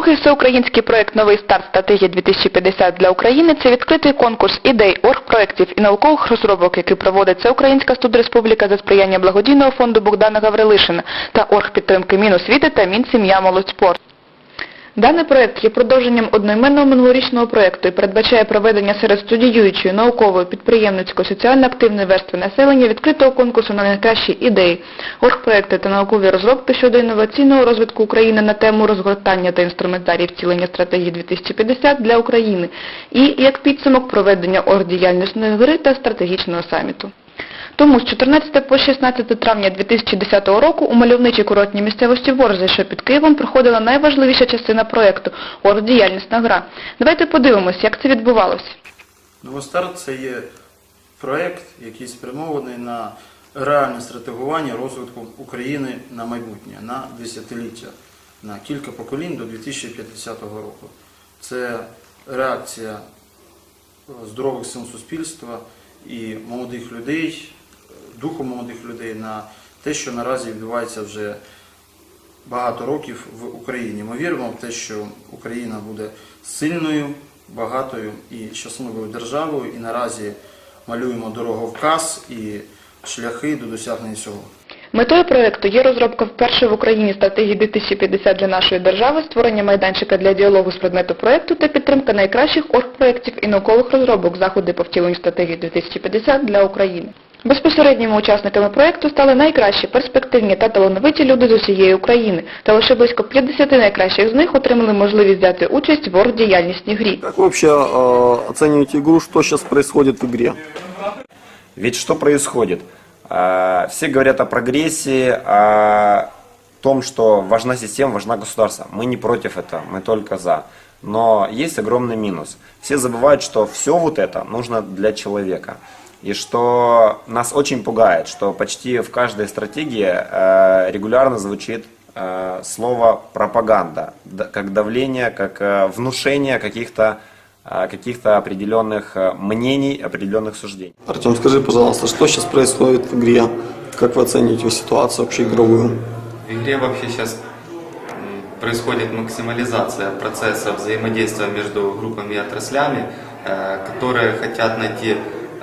Другий всеукраїнський проект Новий старт стратегія 2050 для України це відкритий конкурс ідей, оргпроєктів і наукових розробок, який проводить Українська студреспубліка за сприяння благодійного фонду Богдана Гаврилишина та оргпідтримки Міносвіти та Мінсім'я Молодьспорт. Даний проект є продовженням одноіменного минулорічного проекту і передбачає проведення серед студіюючої, наукової, підприємницької, соціально-активної верстви населення відкритого конкурсу на найкращі ідеї, оргпроекти та наукові розробки щодо інноваційного розвитку України на тему розгортання та інструментарій втілення стратегії 2050 для України і, як підсумок, проведення оргдіяльностної гри та стратегічного саміту. Тому з 14 по 16 травня 2010 року у мальовничій курортній місцевості Ворза, що під Києвом, проходила найважливіша частина проєкту – оргдіяльнісна гра. Давайте подивимось, як це відбувалося. Новостарт це є проєкт, який спрямований на реальне стратегування розвитку України на майбутнє, на десятиліття, на кілька поколінь до 2050 року. Це реакція е, здорових сил суспільства і молодих людей, духу молодих людей на те, що наразі відбувається вже багато років в Україні. Ми віримо в те, що Україна буде сильною, багатою і щасливою державою, і наразі малюємо дороговказ і шляхи до досягнення цього. Метою проєкту є розробка вперше в Україні стратегії 2050 для нашої держави, створення майданчика для діалогу з предмету проєкту та підтримка найкращих оргпроєктів і наукових розробок заходи по втіленню стратегії 2050 для України. Безпосередніми учасниками проєкту стали найкращі, перспективні та талановиті люди з усієї України, та лише близько 50 найкращих з них отримали можливість взяти участь в оргдіяльнісній грі. Как вы вообще э, оцениваете игру, что сейчас происходит в игре? Ведь что происходит? А, Все говорят о прогрессе, о том, что важна система, важна государство. Мы не против этого, мы только за. Но есть огромный минус. Все забывают, что все вот это нужно для человека. И что нас очень пугает, что почти в каждой стратегии э, регулярно звучит э, слово пропаганда, как давление, как э, внушение каких-то каких-то определенных мнений, определенных суждений. Артем, скажи, пожалуйста, что сейчас происходит в игре? Как вы оцениваете ситуацию общеигровую? В игре вообще сейчас происходит максимализация процесса взаимодействия между группами и отраслями, которые хотят найти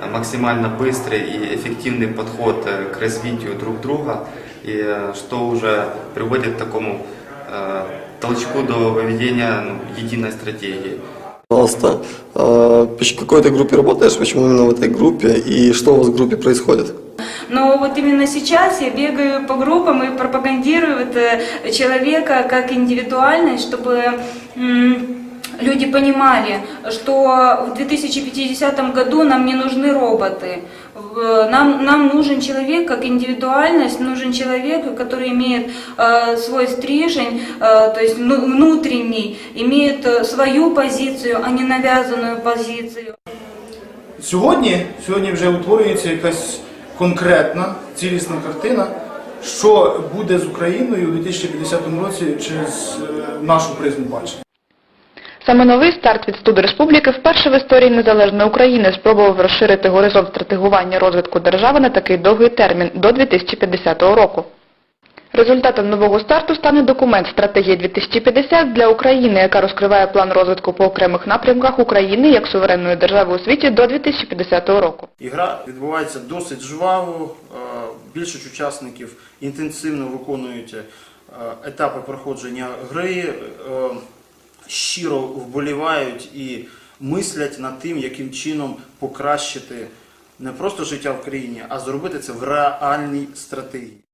максимально быстрый и эффективный подход э, к развитию друг друга, и э, что уже приводит к такому э, толчку до выведения ну, единой стратегии. Пожалуйста, э, в какой ты группе работаешь, почему именно в этой группе и что у вас в группе происходит? Но вот именно сейчас я бегаю по группам и пропагандирую вот, э, человека как индивидуальность, чтобы люди понимали, что в 2050 году нам не нужны роботы. В- Нам, нам нужен человек как индивидуальность, нужен человек, который имеет э, свой стрижень, э, то есть ну, внутренний, имеет э, свою позицию, а не навязанную позицию. Сьогодні, сьогодні вже утворюється якась конкретна цілісна картина, що буде з Україною у 2050 році через е, нашу призму бачення. Саме новий старт від Студи Республіки вперше в історії незалежної України спробував розширити горизонт стратегування розвитку держави на такий довгий термін до 2050 року. Результатом нового старту стане документ «Стратегія 2050 для України», яка розкриває план розвитку по окремих напрямках України як суверенної держави у світі до 2050 року. Ігра відбувається досить жваво, е, більшість учасників інтенсивно виконують е, етапи проходження гри, е, щиро вболівають і мислять над тим, яким чином покращити не просто життя в країні, а зробити це в реальній стратегії.